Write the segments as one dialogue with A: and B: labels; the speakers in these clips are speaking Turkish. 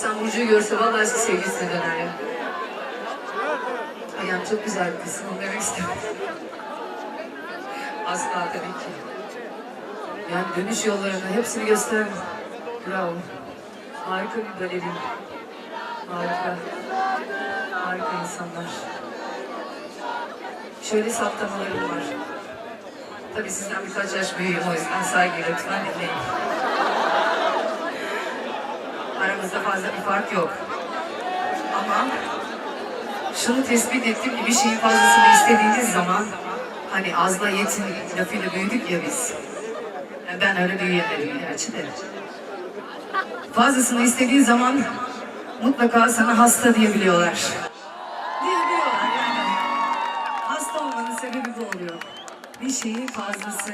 A: İhsan Burcu'yu görse vallahi eski sevgilisine döner ya. Ayağım çok güzel bir kız. Onu demek istedim. Asla tabii ki. Yani dönüş yollarını hepsini göster. Bravo. Harika bir balerin. Harika. Harika insanlar. Şöyle saptamalarım var. Tabii sizden birkaç yaş büyüğüm o yüzden saygıyla lütfen dinleyin. Aramızda fazla bir fark yok. Ama şunu tespit ettim ki bir şeyin fazlasını istediğiniz zaman hani azla yetin lafıyla büyüdük ya biz. Yani ben öyle büyüyemedim gerçi de. Fazlasını istediğin zaman mutlaka sana hasta diyebiliyorlar. Diyebiliyorlar yani. Hasta olmanın sebebi bu oluyor. Bir şeyin fazlası,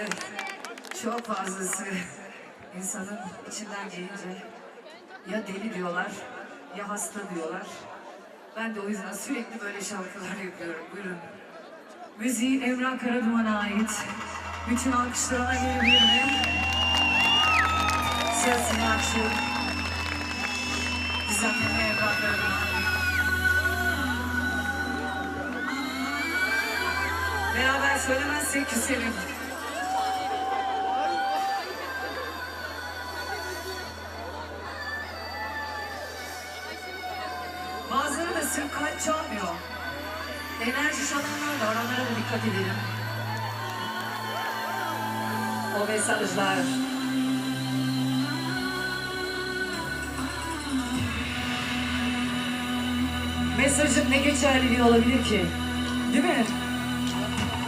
A: çok fazlası insanın içinden gelince ya deli diyorlar ya hasta diyorlar. Ben de o yüzden sürekli böyle şarkılar yapıyorum. Buyurun. Müziği Emrah Karaduman'a ait. Bütün alkışlar gelebilir mi? Siyasını açıyorum. Düzenleme Emrah Karaduman. Beraber söylemezsek küserim. Sırf kalp çalmıyor. Enerji çalanlar da var, onlara da dikkat edelim. O mesajlar. Mesajın ne geçerliliği olabilir ki? Değil mi?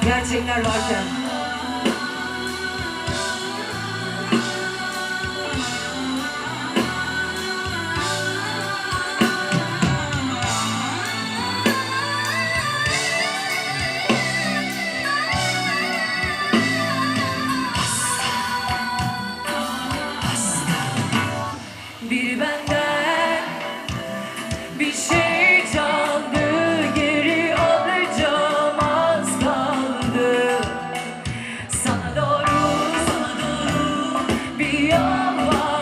A: Gerçekler varken. Love.